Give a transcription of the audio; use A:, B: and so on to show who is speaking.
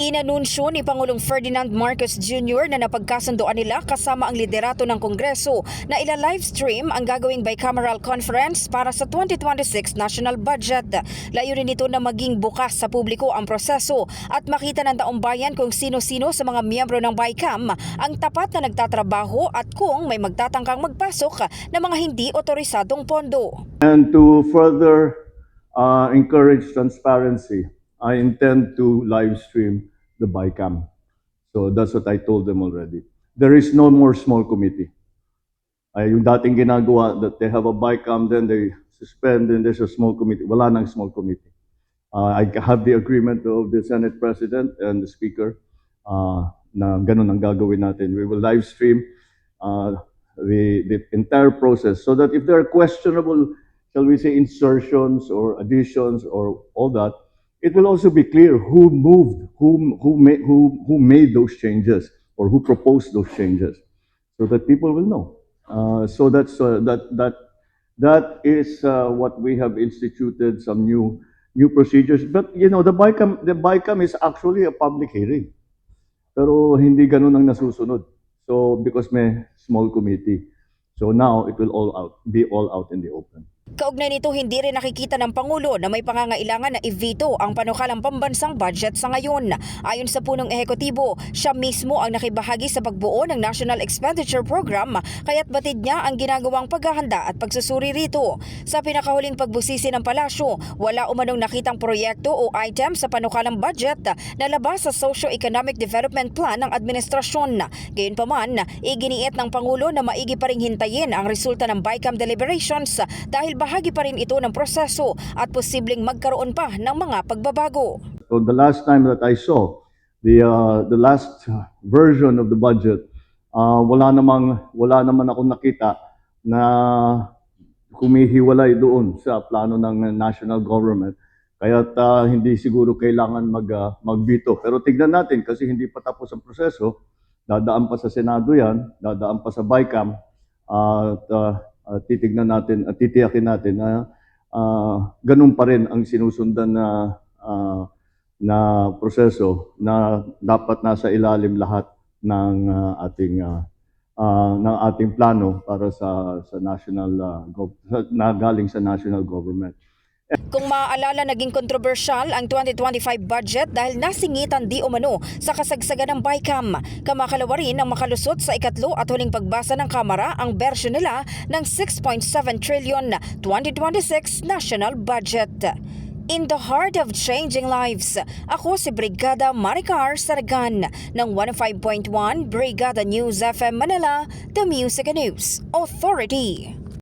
A: Inanunsyo ni Pangulong Ferdinand Marcos Jr. na napagkasundoan nila kasama ang liderato ng Kongreso na ila-livestream ang gagawing bicameral conference para sa 2026 national budget. Layunin nito na maging bukas sa publiko ang proseso at makita ng taong bayan kung sino-sino sa mga miyembro ng BICAM ang tapat na nagtatrabaho at kung may magtatangkang magpasok ng mga hindi otorisadong pondo.
B: And to further uh, encourage transparency, I intend to live stream the BICAM. So that's what I told them already. There is no more small committee. Ay, yung dating ginagawa that they have a BICAM, then they suspend, then there's a small committee. Wala nang small committee. Uh, I have the agreement of the Senate President and the Speaker uh, na ganun ang gagawin natin. We will live stream uh, the, the entire process so that if there are questionable, shall we say, insertions or additions or all that, it will also be clear who moved, who, who, made, who, who made those changes or who proposed those changes so that people will know. Uh, so that's, uh, that, that, that is uh, what we have instituted, some new, new procedures. But, you know, the BICAM, the BICAM is actually a public hearing. Pero hindi ganun ang nasusunod. So, because may small committee. So now, it will all out, be all out in the open.
A: Kaugnay nito, hindi rin nakikita ng Pangulo na may pangangailangan na i-veto ang panukalang pambansang budget sa ngayon. Ayon sa punong ehekutibo, siya mismo ang nakibahagi sa pagbuo ng National Expenditure Program kaya't batid niya ang ginagawang paghahanda at pagsusuri rito. Sa pinakahuling pagbusisi ng palasyo, wala umanong nakitang proyekto o item sa panukalang budget na labas sa Socio-Economic Development Plan ng administrasyon. Gayunpaman, iginiit ng Pangulo na maigi pa ring hintayin ang resulta ng BICAM deliberations dahil bahagi pa rin ito ng proseso at posibleng magkaroon pa ng mga pagbabago.
B: So the last time that I saw the uh, the last version of the budget, uh, wala namang wala naman ako nakita na humihiwalay doon sa plano ng national government. Kaya hindi siguro kailangan mag uh, magbito. Pero tignan natin kasi hindi pa tapos ang proseso. Dadaan pa sa Senado 'yan, dadaan pa sa BICAM at uh, uh, titignan natin at titiyakin natin na uh, ganun pa rin ang sinusundan na uh, na proseso na dapat nasa ilalim lahat ng uh, ating uh, uh, ng ating plano para sa sa national uh, gov- na galing sa national government.
A: Kung maaalala, naging kontrobersyal ang 2025 budget dahil nasingitan di umano sa kasagsagan ng BICAM. Kamakalawa rin ang makalusot sa ikatlo at huling pagbasa ng Kamara ang bersyon nila ng 6.7 trillion 2026 national budget. In the heart of changing lives, ako si Brigada Maricar Saragan ng 105.1 Brigada News FM Manila, The Music News Authority.